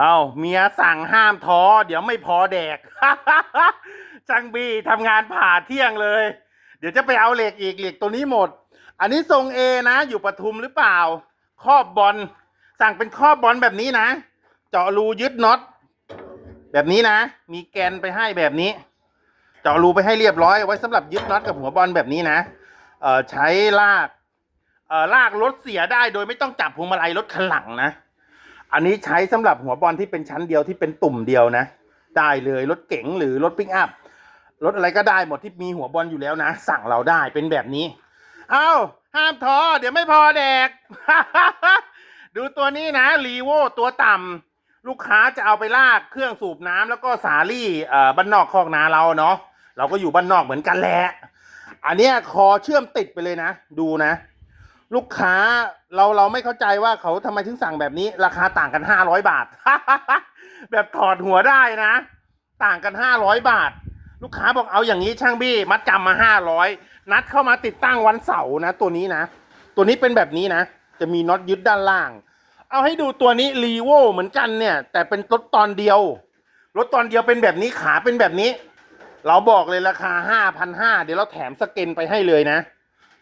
เอาเมียสั่งห้ามท้อ เดี๋ยวไม่พอแดก จังบีทำงานผ่าเที่ยงเลย เดี๋ยวจะไปเอาเหล็กอีกเหล็กตัวนี้หมด อันนี้ทรงเอนะ อยู่ปทุมหรือเปล่า ครอบบอลสั่งเป็นครอบบอลแบบนี้นะ เจาะรูยึดน็อตแบบนี้นะ มีแกนไปให้แบบนี้ เจาะรูไปให้เรียบร้อยไว้สำหรับยึดน็อตกับหัวบอลแบบนี้นะเอ่อใช้ลากเอ่อลากรถเสียได้โดยไม่ต้องจับพวงมาลัยรถคันหลังนะ อันนี้ใช้สำหรับหัวบอลที่เป็นชั้นเดียวที่เป็นตุ่มเดียวนะ ได้เลยรถเก๋งหรือรถปิกอัพรถอะไรก็ได้หมดที่มีหัวบอลอยู่แล้วนะ สั่งเราได้เป็นแบบนี้ เอ้าห้ามท้อเดี๋ยวไม่พอแดก ดูตัวนี้นะรีโวตัวต่ำลูกค้าจะเอาไปลากเครื่องสูบน้ำแล้วก็สาลี่เอ่อบ้านนอกคอกนาเราเนาะเราก็อยู่บ้านนอกเหมือนกันแหละ อันเนี้ยคอเชื่อมติดไปเลยนะ ดูนะ ลูกค้าเราเราไม่เข้าใจว่าเขาทำไมถึงสั่งแบบนี้ ราคาต่างกันห้าร้อยบาท แบบถอดหัวได้นะ ต่างกันห้าร้อยบาท ลูกค้าบอกเอาอย่างนี้ช่างบี้มัดจำมาห้าร้อยนัดเข้ามาติดตั้งวันเสาร์นะ ตัวนี้นะ ตัวนี้เป็นแบบนี้นะ จะมีน็อตยึดด้านล่าง เอาให้ดูตัวนี้รีโวเหมือนกันเนี่ย แต่เป็นรถตอนเดียวรถตอนเดียวเป็นแบบนี้ขาเป็นแบบนี้ เราบอกเลยราคาห้าพันห้าเดี๋ยวเราแถมสเกนไปให้เลยนะ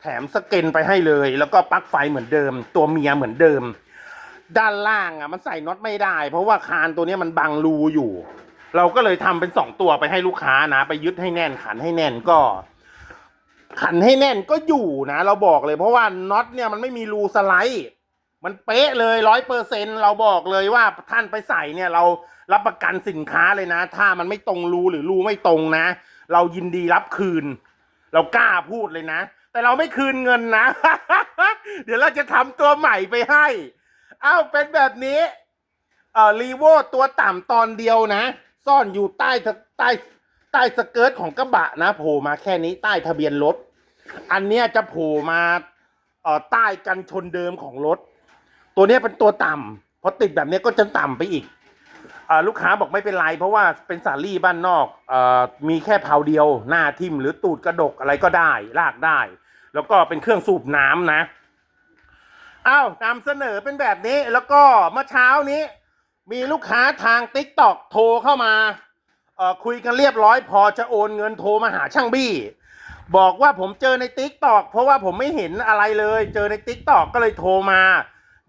แถมสเกนไปให้เลย แล้วก็ปลั๊กไฟเหมือนเดิม ตัวเมียเหมือนเดิม ด้านล่างอะมันใส่น็อตไม่ได้ เพราะว่าคานตัวนี้มันบังรูอยู่ เราก็เลยทำเป็นสองตัวไปให้ลูกค้านะ ไปยึดให้แน่นขันให้แน่นก็ ขันให้แน่นก็อยู่นะ เราบอกเลย เพราะว่าน็อตเนี่ยมันไม่มีรูสไลด์มันเป๊ะเลยร้อยเปอร์เซ็นเราบอกเลยว่าท่านไปใส่เนี่ยเรารับประกันสินค้าเลยนะ ถ้ามันไม่ตรงรูหรือรูไม่ตรงนะ เรายินดีรับคืน เรากล้าพูดเลยนะ แต่เราไม่คืนเงินนะ เดี๋ยวเราจะทำตัวใหม่ไปให้ เอ้าเป็นแบบนี้เอ่อรีโวตัวต่ำตอนเดียวนะ ซ่อนอยู่ใต้ใต้ใต้สเกิร์ตของกระบะนะโผล่มาแค่นี้ใต้ทะเบียนรถ อันเนี้ยจะโผล่มาเอ่อใต้กันชนเดิมของรถ ตัวเนี้ยเป็นตัวต่ำพอติดแบบเนี้ยก็จะต่ำไปอีก อ่าลูกค้าบอกไม่เป็นไร เพราะว่าเป็นสาลี่บ้านนอกเอ่อมีแค่เพาเดียว หน้าทิ่มหรือตูดกระดกอะไรก็ได้ลากได้ แล้วก็เป็นเครื่องสูบน้ำนะอ้าวนำเสนอเป็นแบบนี้แล้วก็เมื่อเช้านี้ มีลูกค้าทางติ๊กตอกโทรเข้ามาเอ่อคุยกันเรียบร้อยพอจะโอนเงินโทรมาหาช่างบี้ บอกว่าผมเจอในติ๊กตอกเพราะว่าผมไม่เห็นอะไรเลย เจอในติ๊กตอกก็เลยโทรมา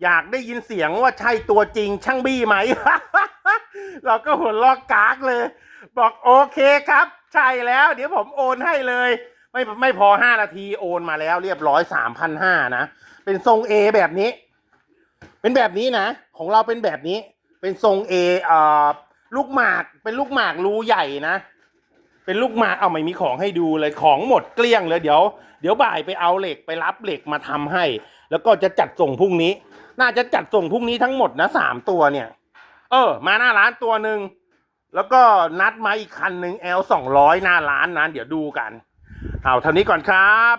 อยากได้ยินเสียงว่าใช่ตัวจริงช่างบี้ไหม เราก็หัวลอกกากเลย บอกโอเคครับ ใช่แล้ว เดี๋ยวผมโอนให้เลย ไม่ไม่พอห้านาทีโอนมาแล้ว เรียบร้อยสามพันห้านะ เป็นทรง A แบบนี้ เป็นแบบนี้นะ ของเราเป็นแบบนี้ เป็นทรง A เอ่อลูกหมากเป็นลูกหมากรูใหญ่นะ เป็นลูกหมากเอาไม่มีของให้ดูเลยของหมดเกลี้ยงเลยเดี๋ยว เดี๋ยวบ่ายไปเอาเหล็กไปรับเหล็กมาทำให้ แล้วก็จะจัดส่งพรุ่งนี้ น่าจะจัดส่งพรุ่งนี้ทั้งหมดนะสามตัวเนี่ย เออ มาหน้าร้านตัวหนึ่งแล้วก็นัดมาอีกคันหนึ่ง L สองร้อยหน้าร้านนะเดี๋ยวดูกัน เอาเท่านี้ก่อนครับ